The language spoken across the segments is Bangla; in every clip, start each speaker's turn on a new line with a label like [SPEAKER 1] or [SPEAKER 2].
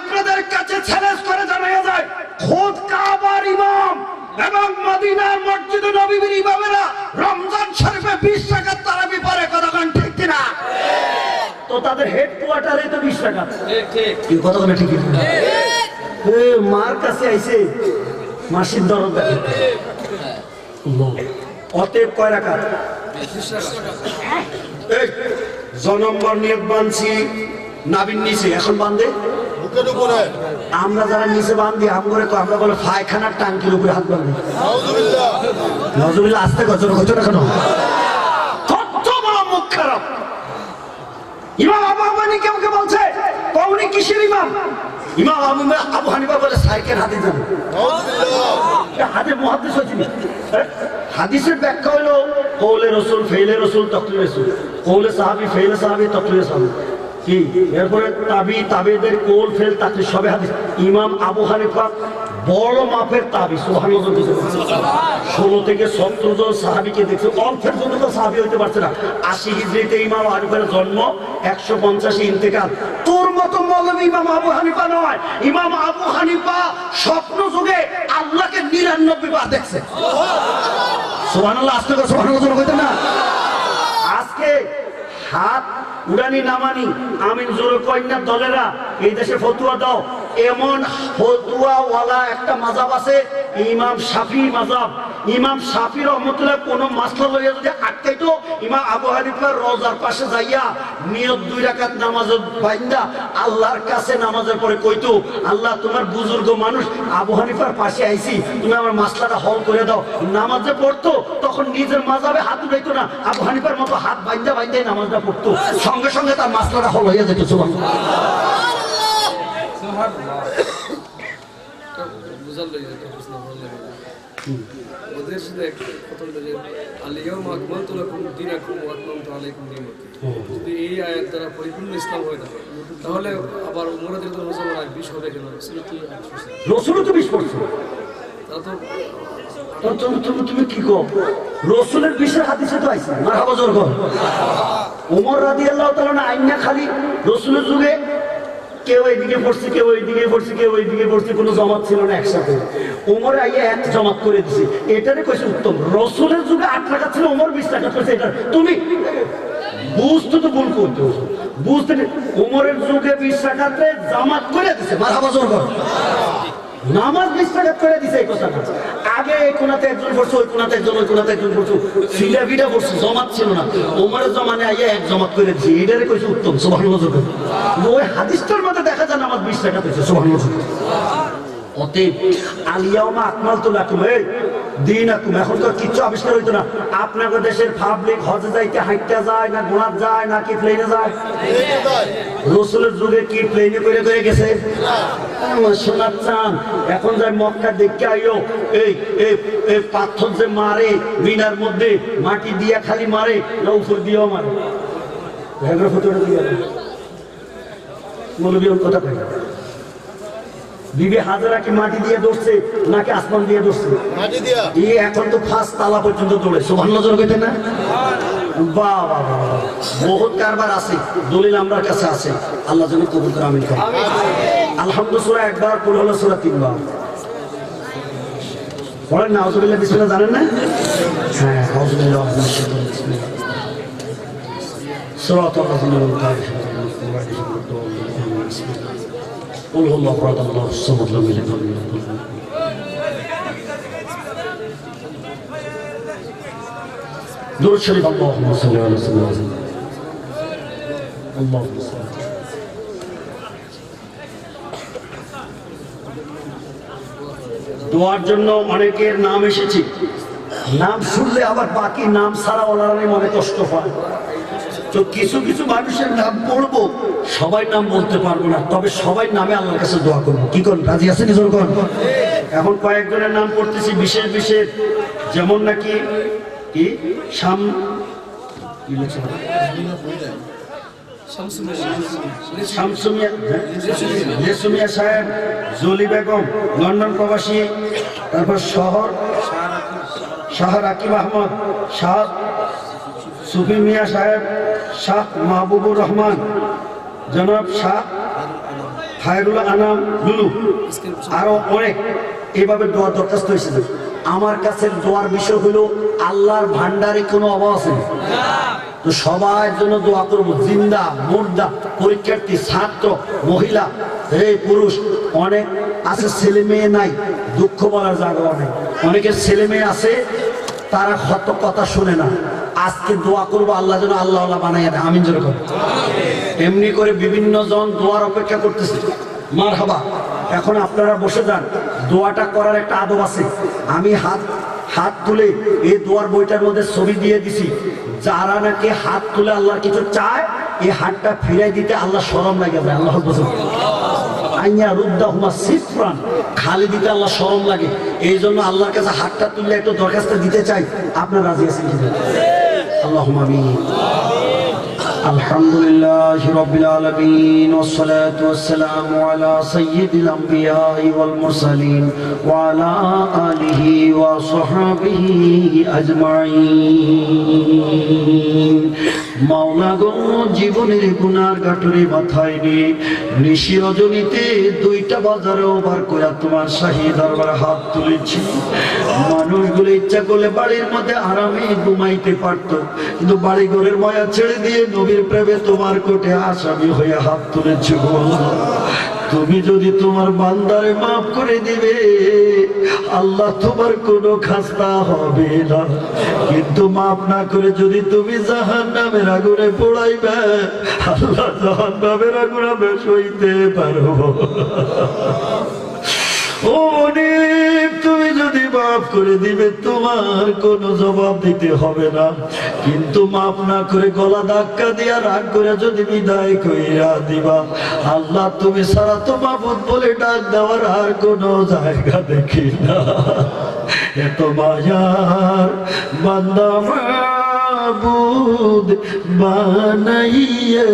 [SPEAKER 1] আপনাদের কাছে চ্যালেঞ্জ করে খোদ কাবার রমজান শরীফে বিশ কতক্ষণ ঠিক মার কাছে আইছে, মাসির দরদ অতএব কয় রাখা জনম্বর নিয়োগ বানছি নাবিন নিচে এখন বান্ধে
[SPEAKER 2] উপরে।
[SPEAKER 1] আমরা যারা নিচে বান্ধি আম করে তো আমরা বলে পায়খানার টাঙ্কির উপরে হাত বান্ধি নজরুল্লাহ আসতে গজর গজর কেন কত বড় মুখ খারাপ। ইমাম আবু হানিফা কেমকে বলছে? কৌনি কিসের ইমাম? ইমাম আবু আবু হানিফা বলে সাইকেল হাতে
[SPEAKER 2] নাউজুবিল্লাহ।
[SPEAKER 1] হাতে মহাদিস হয়েছিল হাদিসের ব্যাখ্যা হলো কৌলে রসুল ফেইলে রসুল তকলে রসুল। কৌলে সাহাবি ফেইলে সাহাবি তকলে সাহাবি। কি? এরপরে তাবি, তাবেদের কোল ফেল তাকলি সবে হাদিস। ইমাম আবু হানিফা বড় মাপের তাবি ষোলো থেকে সতেরো জন সাহাবিকে দেখছে অল্পের জন্য তো সাহাবি হইতে পারছে না। আশি হিজড়িতে ইমাম হানিফার জন্ম, একশো পঞ্চাশে ইন্তেকাল। তোর মতো মৌলবী ইমাম আবু হানিফা নয়। ইমাম আবু হানিফা স্বপ্ন যুগে আল্লাহকে নিরানব্বই বার দেখছে। সোহানাল্লাহ আসতে সোহানাল্লাহ কইতে না। আজকে হাত উড়ানি নামানি আমিন জোর কন্যার দলেরা এই দেশে ফতুয়া দাও। এমন ফতুয়াওয়ালা একটা মাজাব আছে, ইমাম শাফি মাজাব। ইমাম শাফি রহমতুল্লাহ কোন মাসলা লইয়া যদি আটকাইতো, ইমাম আবু হানিফার রোজার পাশে যাইয়া নিয়ত দুই রাকাত নামাজ বাইন্দা আল্লাহর কাছে নামাজের পরে কইতো, আল্লাহ, তোমার বুজুর্গ মানুষ আবু হানিফার পাশে আইছি, তুমি আমার মাসলাটা হল করে দাও। নামাজে পড়তো, তখন নিজের মাজাবে হাত উঠাইতো না, আবু হানিফার মতো হাত বাইন্দা বাইন্দাই নামাজটা পড়তো। সঙ্গে সঙ্গে তার মাসলাটা হল হয়ে যেত সুবাহ
[SPEAKER 3] বুঝার লাগে একটা প্রশ্ন ভালো লাগে ওদের সাথে একটা কথা হলো যে আলিয়াম আকমাল তো লাকুম দিনাকুম ওয়া আতমামতু আলাইকুম নিয়ামতি। যদি এই আয়াত দ্বারা পরিপূর্ণ ইসলাম হয়ে থাকে তাহলে আবার মুরাদের তো মুসলমান আর বিশ হবে কেন? রসুল
[SPEAKER 1] তো বিশ পড়ছো
[SPEAKER 3] তা তো
[SPEAKER 1] তো তুমি কি কো রসুলের বিশের হাদিসে তো আইছে মারহাবা জোর কর। ওমর রাদিয়াল্লাহু তাআলা আইনা খালি রসুলের যুগে কেউ এইদিকে পড়ছে, কেউ এইদিকে পড়ছে, কেউ এইদিকে পড়ছে, কোনো জমাত ছিল না একসাথে। ওমর আইয়া এক জমাত করে দিছে। এটারে কইছে উত্তম। রসুলের যুগে আট টাকা ছিল ওমর বিশ টাকা করেছে এটা তুমি বুঝতে তো ভুল করতে বুঝতে ওমরের যুগে বিশ টাকাতে জামাত করে দিছে। মারা কর। নামাজ বিস্তার করে দিছে এই কথাটা। আগে এই কোনাতে একজন পড়ছে, ওই কোনাতে একজন, ওই কোনাতে একজন পড়ছে। ফিলা ফিটা পড়ছে, জমাত ছিল না। ওমরের জমানে আইয়া এক জমাত করে দিছে এটারে কইছে উত্তম, সুবহানাল্লাহ ওই হাদিসটার মধ্যে দেখা যায় নামাজ বিশ টাকা পেয়েছে সুবহানাল্লাহ অতএব আলিয়াউমা আকমাল তো লাকুম এই দিন আকুম এখন তো কিচ্ছু আবিষ্কার হইতো না। আপনাদের দেশের পাবলিক হজে যাইতে হাইটটা যায় না গোড়াত যায় না, কি প্লেনে যায়? রসুলের যুগে কি প্লেনে করে করে গেছে? চান এখন যাই মক্কা দেখতে আইও, এই এই পাথর যে মারে, মিনার মধ্যে মাটি দিয়া খালি মারে, না উপর দিয়েও মারে। ভেগর ফটোটা দিয়ে কথা কয় বিবে হাজারা কি মাটি দিয়ে দোষছে নাকি আসমান দিয়ে দৌড়ছে এই এখন তো ফার্স্ট তালা পর্যন্ত দৌড়ে। সোভান নজর গেছে না? বাহ বাবা বহুত কারবার আছে দলিল আমার কাছে আছে। আল্লাহ যেন কবুল করে আমিন করে আলহামদুলিল্লাহ একবার পড়ে হলো সুরা তিনবার। পড়েন না হজবিল্লা বিসমিল্লা জানেন না? হ্যাঁ হজবিল্লা সুরাত আল্লাহ قل هو الله أحد الله الصمد لم يلد ولم يولد ولم درود شريف اللهم صل على سيدنا محمد اللهم صل দোয়ার জন্য অনেকের নাম এসেছে নাম শুনলে আবার বাকি নাম ছাড়া ওনারা মনে কষ্ট হয় তো কিছু কিছু মানুষের নাম পড়ব, সবাই নাম বলতে পারব না, তবে সবাই নামে আল্লাহর কাছে দোয়া করব। কি করুন রাজি আছে নিজের কর এখন কয়েকজনের নাম পড়তেছি, বিশেষ বিশেষ, যেমন নাকি, কি? শাম হ্যাঁ? সাহেব বেগম, লন্ডন প্রবাসী, তারপর শহর, শাহ রাকিব আহমদ, শাহ সুফি মিয়া সাহেব, শাহ মাহবুবুর রহমান, জনাব শাহ খায়রুল আনাম লুলু, আরও অনেক এভাবে দোয়ার দরখাস্ত হয়েছিল। আমার কাছে দোয়ার বিষয় হলো, আল্লাহর ভান্ডারে কোনো অভাব আছে তো সবার জন্য দোয়া করব, জিন্দা, মুর্দা, পরীক্ষার্থী, ছাত্র, মহিলা হে পুরুষ, অনেক আছে, ছেলে মেয়ে নাই, দুঃখ বলার জায়গা অনেক অনেকের ছেলে মেয়ে আছে, তারা হত কথা শুনে না। আজকে দোয়া করব, আল্লাহ যেন আল্লাহ আল্লাহ বানাইয়া দেয়। আমিন যেরকম এমনি করে বিভিন্ন জন দোয়ার অপেক্ষা করতেছে। মার হাবা এখন আপনারা বসে যান। দোয়াটা করার একটা আদব আছে। আমি হাত হাত তুলে এই দোয়ার বইটার মধ্যে ছবি দিয়ে দিছি। যারা নাকি হাত তুলে আল্লাহর কিছু চায়, এই হাতটা ফিরাই দিতে আল্লাহ সরম লাগে আল্লাহ বলছেন আইয়া রুদ্দা হুমা সিফরান, খালি দিতে আল্লাহ সরম লাগে। এই জন্য আল্লাহর কাছে হাতটা তুললে একটু দরখাস্ত দিতে চাই। আপনার রাজি আছেন اللهم آمين. الحمد لله رب العالمين والصلاة والسلام على سيد الأنبياء والمرسلين وعلى آله وصحبه أجمعين. মাওলা জীবনের গুনার গাঠরে মাথায় নিয়ে নিশি রজনীতে দুইটা বাজারে ওভার করে তোমার শাহী দরবার হাত তুলেছি মানুষগুলো ইচ্ছা করলে বাড়ির মধ্যে আরামে ঘুমাইতে পারত, কিন্তু বাড়ি ঘরের মায়া ছেড়ে দিয়ে নবীর প্রেমে তোমার কোটে আসামি হয়ে হাত তুলেছে গো। তুমি যদি তোমার বান্দারে মাফ করে দিবে, আল্লাহ তোমার কোনো খাস্তা হবে না। কিন্তু মাফ না করে যদি তুমি জাহান নামের আগুনে পোড়াইবে, আল্লাহ জাহান নামের আগুনে বেশ হইতে পারব। ও যদি মাফ করে দিবে, তোমার কোনো জবাব দিতে হবে না। কিন্তু মাফ না করে গলা ধাক্কা দিয়া রাগ করে যদি বিদায় কইরা দিবা। আল্লাহ তুমি সারা তো মাবুদ বলে ডাক দেওয়ার আর কোনো জায়গা দেখি না। এত মায়ার বান্দা মাবুদ বানাইয়া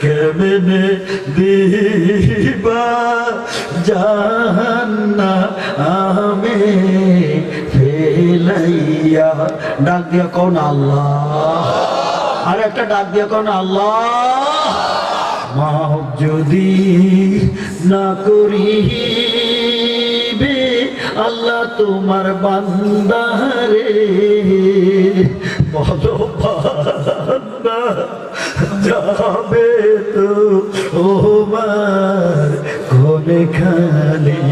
[SPEAKER 1] কেমনে দিবা? জাহান্না আমে ফেলাইয়া। ডাক দিয়া কোন আল্লাহ? আর একটা ডাক দিয়া কোন আল্লাহ? মাফ যদি না করিবে আল্লাহ তোমার বান্দারে বলো যাবে তো ওমার কোনে খালি।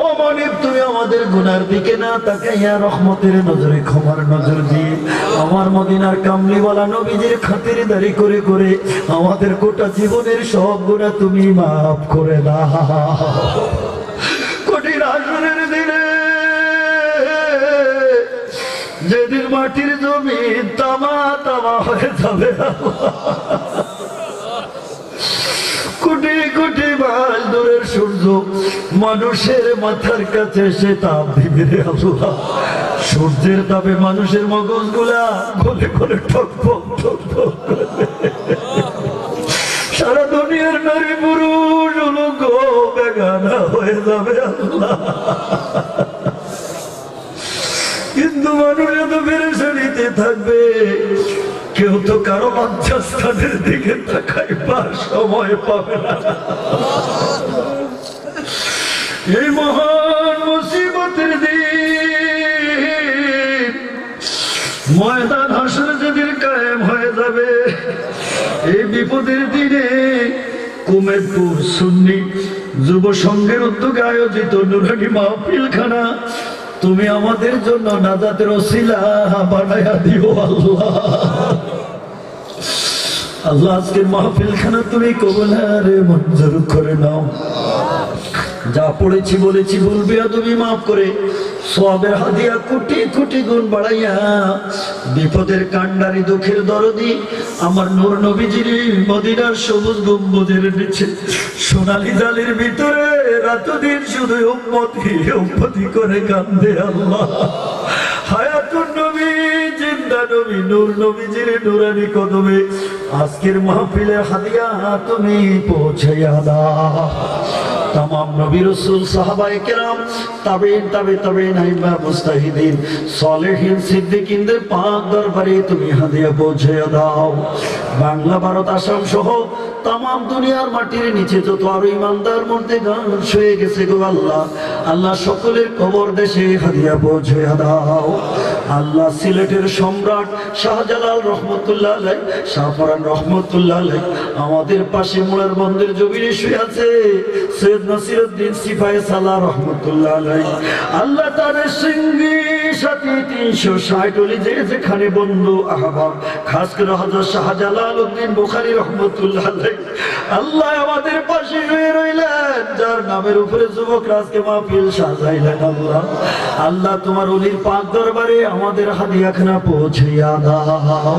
[SPEAKER 1] ও মনিব, তুমি আমাদের গুনার দিকে না তাকাইয়া রহমতের নজরে ক্ষমার নজর দিয়ে আমার মদিনার কামলি বলা নবীজির খাতির দাঁড়ি করে করে আমাদের গোটা জীবনের সব গুণা তুমি মাফ করে দাও। যেদিন মাটির জমি তামা তামা হয়ে যাবে কোটি কোটি মাইল দূরের সূর্য মানুষের মাথার কাছে সে তাপ দিবে রে সূর্যের তাপে মানুষের মগজগুলা গলে গলে ঠক। সারা দুনিয়ার নারী পুরুষ বেগানা হয়ে যাবে আল্লাহ। কিন্তু মানুষ এত পেরেশানিতে থাকবে। কেউ তো কারও লজ্জাস্থানের দিকে তাকাইবার সময় পাবে না। এই মহান মুসিবতের দিন ময়দান হাসলে যেদিন কায়েম হয়ে যাবে, এই বিপদের দিনে কুমেরপুর সুন্নি যুব সংঘের উদ্যোগে আয়োজিত নুরানি মাহফিলখানা তুমি আমাদের জন্য নাজাতের ওসিলা বানায়া দিও আল্লাহ। আল্লাহ, আজকের মাহফিলখানা তুমি কবলারে মঞ্জুর করে নাও। যা পড়েছি বলেছি বলবে তুমি মাফ করে। সবের হাদিয়া কোটি কোটি গুণ বাড়াইয়া বিপদের কান্ডারি দুঃখের দরদি আমার নূর নবীজির মদিনার সবুজ গম্বুজের নিচে। সোনালি জালের ভিতরে রাত দিন শুধু উম্মতি উম্মতি করে কান্দে আল্লাহ। হায়াতুন নবী, জিন্দা নবী, নূর নবীজির নুরানি কদমে আজকের মাহফিলের হাদিয়া তুমি পৌঁছাইয়া দাও। তাম নবী রসুল, সাহাবায়ে কেরাম তাবেইন তাবে তাবেইন আইমা মুস্তাহিদিন, সালেহিন সিদ্দিকিনদের পাক দরবারে তুমি হাদিয়া পৌঁছে দাও। বাংলা, ভারত, আসাম সহ তাম দুনিয়ার মাটির নিচে যত আরও ইমানদার মধ্যে গান শুয়ে গেছে গো আল্লাহ। আল্লাহ সকলের কবর দেশে হাদিয়া পৌঁছে দাও। আল্লাহ সিলেটের সম্রাট শাহজালাল রহমতুল্লাহ আলাই, শাহফরান রহমতুল্লাহ আলাই, আমাদের পাশে মোড়ার বন্ধের জমিনে শুয়ে আছে সৈয়দ নাসিরুদ্দিন সিফাই সালাহ রহমতুল্লাহ আলাই। আল্লাহ তার সিঙ্গি সাথে তিনশো ষাট যে যেখানে বন্ধু আহবাব খাস করে হজরত শাহজালাল উদ্দিন বুখারি রহমতুল্লাহ আল্লাহ আমাদের পাশে শুয়ে রইলেন, যার নামের উপরে যুবক রাজকে মাহফিল সাজাইলেন আল্লাহ। আল্লাহ তোমার অলির পাক দরবারে আমাদের হাদিয়াখানা পৌঁছাইয়া দাও।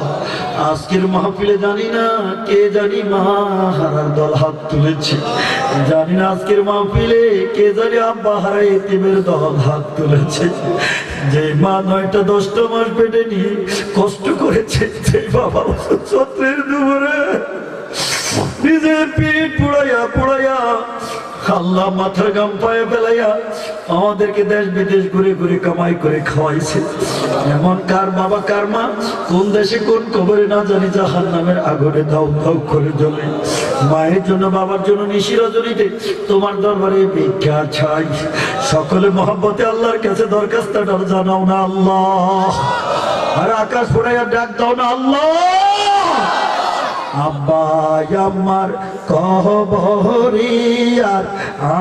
[SPEAKER 1] আজকের মাহফিলে জানি না কে জানি মা হারার দল হাত তুলেছে। জানি না আজকের মাহফিলে কে জানি আব্বা হারাই এতিমের দল হাত তুলেছে। যে মা নয়টা দশটা মাস পেটে নিয়ে কষ্ট করেছে, যে বাবা চত্রের দুপুরে। নিজের পিঠ পুড়াইয়া পুড়াইয়া আল্লাহ মাথার গাম পায়ে ফেলাইয়া আমাদেরকে দেশ বিদেশ ঘুরে ঘুরে কামাই করে খাওয়াইছে। এমন কার বাবা, কার মা? কোন দেশে কোন কবরে না জানি জাহান নামের আগুনে দাউ দাউ করে জ্বলে। মায়ের জন্য, বাবার জন্য নিশি রজনীতে তোমার দরবারে ভিক্ষা ছাই সকলে মহব্বতে আল্লাহর কাছে দরখাস্তটা জানাও না আল্লাহ। আর আকাশ ফুড়াইয়া ডাক দাও না আল্লাহ। আব্বাই আমার কহবরিয়ার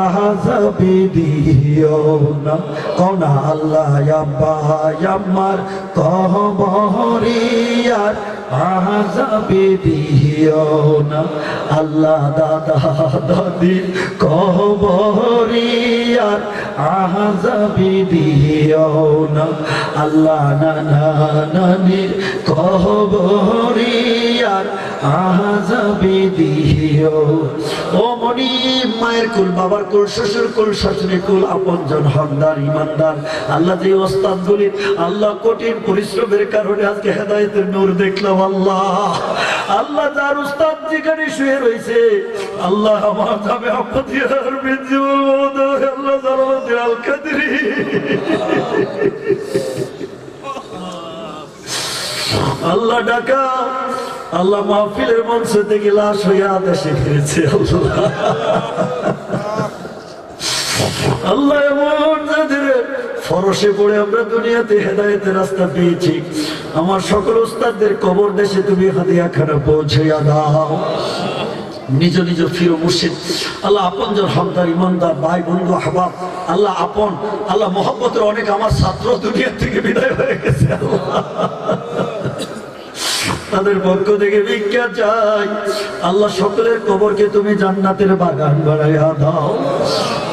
[SPEAKER 1] আহাজাবি দিও না। কোনা আল্লাহ আব্বাই আমার কহবরিয়ার আহাজাবি দিও না। আল্লাহ দাদা দাদি কহবরিয়ার আহাজাবি দিও না। আল্লাহ নানা নানির কহবরিয়ার ও মনি, মায়ের কুল, বাবার কুল, শ্বশুর কুল শাশুড়ি কুল, আপনজন ইমানদার। আল্লাহ যে আল্লাহ কঠিন পরিশ্রমের কারণে আজকে হেদায়তের নূর দেখলাম, আল্লাহ। আল্লাহ যার যেখানে শুয়ে রয়েছে, আল্লাহ আমার যাবে বিজুল আল্লাহ জালালুদ্দিন আল কাদরি। আল্লাহ ডাকা আল্লাহ মাহফিলের মঞ্চ থেকে লাশ হইয়া দেশে ফিরেছে আল্লাহ। আল্লাহ ফরসে পড়ে আমরা দুনিয়াতে হেদায়েতের রাস্তা পেয়েছি। আমার সকল উস্তাদদের কবর দেশে তুমি হাদিয়া খানা পৌঁছাইয়া দাও। নিজ নিজ ফির মুর্শিদ। আল্লাহ আপন জন হকদার, ইমানদার, ভাই, বন্ধু, আহবাব। আল্লাহ আপন, আল্লাহ মোহাম্মতের অনেক আমার ছাত্র দুনিয়া থেকে বিদায় হয়ে গেছে আল্লাহ। তাদের পক্ষ থেকে ভিক্ষা চাই। আল্লাহ সকলের কবরকে তুমি জান্নাতের বাগান বাড়াইয়া দাও।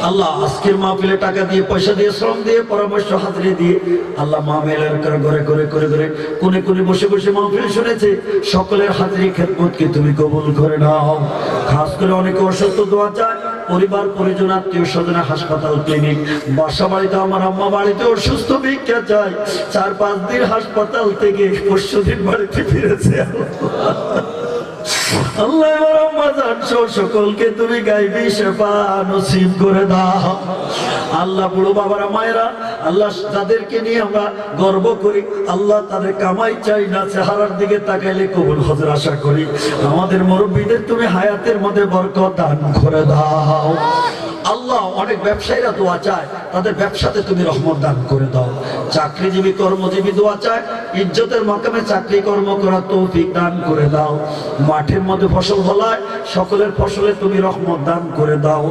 [SPEAKER 1] আল্লাহ আজকের মাহফিলে টাকা দিয়ে, পয়সা দিয়ে, শ্রম দিয়ে, পরামর্শ হাতড়ে দিয়ে আল্লাহ মাহফিলের করে ঘরে করে করে কোনে কোনে বসে বসে মাহফিল শুনেছে। সকলের হাতড়ি খেদমতকে তুমি কবুল করে নাও। খাস করে অনেকে অসুস্থ দোয়া চায়। পরিবার, পরিজন, আত্মীয় স্বজন, হাসপাতাল ক্লিনিক, বাসা বাড়িতে আমার আম্মা বাড়িতে অসুস্থ ভিক্ষা যায় চার পাঁচ দিন হাসপাতাল থেকে পরশু দিন বাড়িতে ফিরেছে। আল্লাহ সকলকে তুমি গাইবি শেফা নসিব করে দাও। আল্লাহ বাবারা, মায়েরা, আল্লাহ তাদেরকে নিয়ে আমরা গর্ব করি। আল্লাহ তাদের কামাই চাই, না চেহারার দিকে তাকাইলে কবুল হজর আশা করি। আমাদের মুরব্বীদের তুমি হায়াতের মধ্যে বরকত দান করে দাও। আল্লাহ অনেক ব্যবসায়ীরা দোয়া চায়, তাদের ব্যবসাতে তুমি রহমত দান করে দাও। চাকরিজীবী কর্মজীবী দোয়া চায়, ইজ্জতের মাধ্যমে চাকরি কর্ম করা তৌফিক দান করে দাও। মাঠের মধ্যে ফসল ফলায় সকলের ফসলে তুমি রহমত দান করে দাও।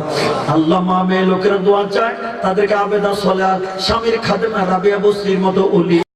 [SPEAKER 1] আল্লাহ মা মেয়ে লোকেরা দোয়া চায়, তাদেরকে আবেদা সলে স্বামীর খাদেমা রাবিয়া বস্তির মতো অলি